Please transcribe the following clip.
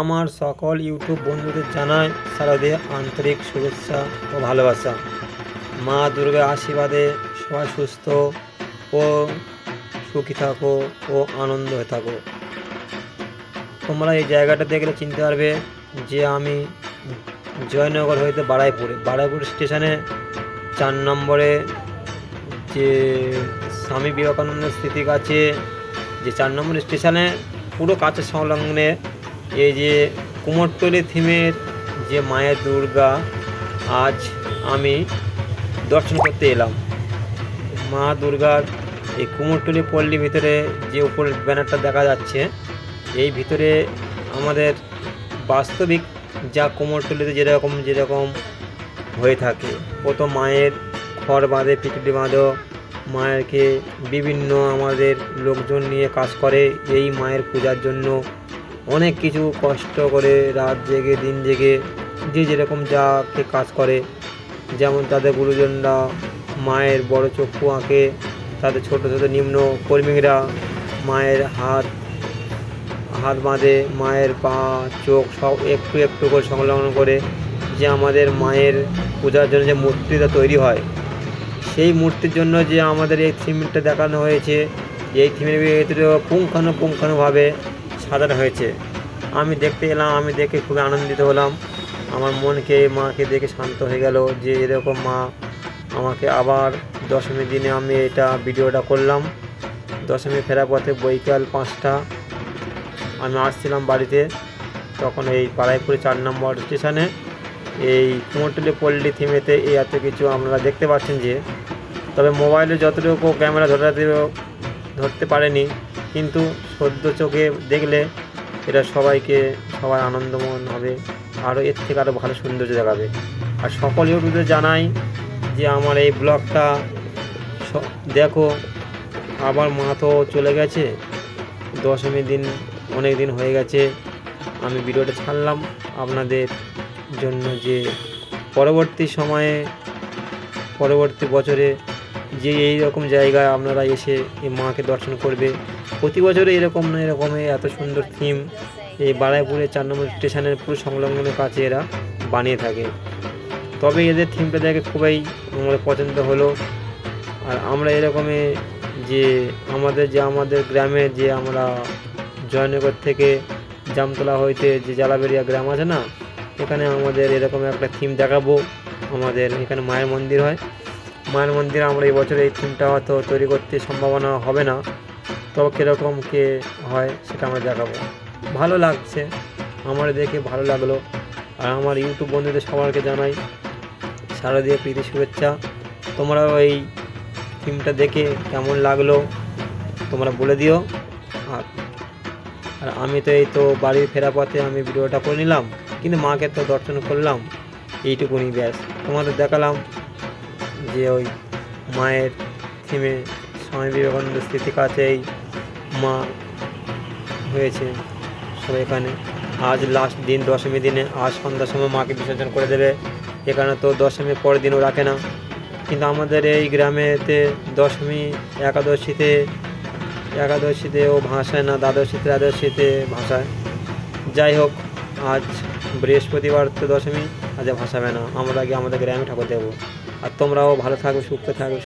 আমার সকল ইউটিউব বন্ধুদের জানাই শারদীয় আন্তরিক শুভেচ্ছা ও ভালোবাসা। মা দুর্গার আশীর্বাদে সবাই সুস্থ ও সুখী থাকো ও আনন্দ হয়ে থাকো। তোমরা এই জায়গাটা দেখলে চিনতে পারবে যে আমি জয়নগর হইতে বাড়াইপুরে বাড়াইপুর স্টেশনে চার নম্বরে যে স্বামী বিবেকানন্দের স্মৃতিক কাছে যে চার নম্বর স্টেশনে পুরো কাছে সংলগ্নে এই যে কুমোরটলি থিমের যে মায়ের দুর্গা, আজ আমি দর্শন করতে এলাম। মা দুর্গার এই কুমোরটলি পল্লীর ভিতরে যে উপরের ব্যানারটা দেখা যাচ্ছে, এই ভিতরে আমাদের বাস্তবিক যা কুমোরটলিতে যেরকম যেরকম হয়ে থাকে। প্রথম মায়ের খড় বাঁধে পিটুলি বাঁধো, মায়েরকে বিভিন্ন আমাদের লোকজন নিয়ে কাজ করে, এই মায়ের পূজার জন্য অনেক কিছু কষ্ট করে রাত জেগে, দিন জেগে যে যেরকম যাকে কাজ করে। যেমন তাদের গুরুজনরা মায়ের বড় চক্ষু আঁকে, তাদের ছোট ছোট নিম্ন কর্মীরা মায়ের হাত হাত বাঁধে, মায়ের পা, চোখ সব একটু একটু করে সংলগ্ন করে যে আমাদের মায়ের পূজার জন্য যে মূর্তিটা তৈরি হয়। সেই মূর্তির জন্য যে আমাদের এই থিমটা দেখানো হয়েছে, এই থিমের ভিতরে পুঙ্খানুপুঙ্খানুভাবে সাজানো হয়েছে। আমি দেখতে এলাম, আমি দেখে খুবই আনন্দিত হলাম। আমার মনকে, মাকে দেখে শান্ত হয়ে গেল যে এরকম মা আমাকে আবার দশমীর দিনে আমি এটা ভিডিওটা করলাম। দশমী ফেরার পথে বৈকাল পাঁচটা। আমি আসছিলাম বাড়িতে, তখন এই পাড়াইপুরে চার নম্বর স্টেশনে। এই কুমোরটুলি পল্লী থিমেতে এই এত কিছু আপনারা দেখতে পাচ্ছেন যে, তবে মোবাইলে যতটুকু ক্যামেরা ধরাতে ধরতে পারেনি কিন্তু সদ্য চোখে দেখলে এটা সবাইকে সবাই আনন্দমন হবে, আরও এর থেকে আরও ভালো সৌন্দর্য দেখাবে। আর সকল ইউটিউবে জানাই যে আমার এই ব্লগটা দেখো, আবার মা তো চলে গেছে, দশমীর দিন অনেক দিন হয়ে গেছে, আমি ভিডিওটা ছাড়লাম আপনাদের জন্য যে পরবর্তী সময়ে, পরবর্তী বছরে যে এই রকম জায়গায় আপনারা এসে এই মাকে দর্শন করবে। প্রতি বছরে এরকম না এরকমই এত সুন্দর থিম এই বারাইপুরে চার নম্বর স্টেশনের পুরো সংলগ্নের কাছে এরা বানিয়ে থাকে। তবে এদের থিমটা দেখে খুবই আমাদের পছন্দ হলো। আর আমরা এরকমই যে আমাদের যে আমাদের গ্রামে যে আমরা জয়নগর থেকে জামতলা হইতে যে জালাবেরিয়া গ্রাম আছে না, এখানে আমাদের এরকম একটা থিম দেখাবো। আমাদের এখানে মায়ের মন্দির হয়। মায়ের মন্দিরে আমরা এই বছর এই থিমটা হয়তো তৈরি করতে সম্ভাবনা হবে না। তবে কীরকম কে হয় সেটা আমরা দেখাবো। ভালো লাগছে, আমার দেখে ভালো লাগল। আর আমার ইউটিউব বন্ধুদের সবাইকে জানাই শারদীয় প্রীতি শুভেচ্ছা। তোমরাও এই থিমটা দেখে কেমন লাগল তোমরা বলে দিও। আর আর আমি তো এই তো বাড়ির ফেরা পথে আমি ভিডিওটা করে নিলাম, কিন্তু মাকে তো দর্শন করলাম, এইটুকুনি ব্যাস। তোমাদের দেখালাম যে ওই মায়ের থিমে স্বামী বিবেকানন্দ স্মৃতি কাছেই মা হয়েছে সব এখানে। আজ লাস্ট দিন, দশমী দিনে, আজ সন্ধ্যার সময় মাকে বিসর্জন করে দেবে। এখানে তো দশমীর পরের দিনও রাখে না। কিন্তু আমাদের এই গ্রামেতে দশমী একাদশীতে একাদশীতেও ভাসায় না, দ্বাদশীতে, ত্রয়োদশীতে ভাসায় যাই হোক, আজ বৃহস্পতিবার তো দশমী। আজ ভাসাবে না আমরা আগে আমাদের গ্রামে ঠাকুর দেবো। আর তোমরাও ভালো থাকো, সুস্থ থাকো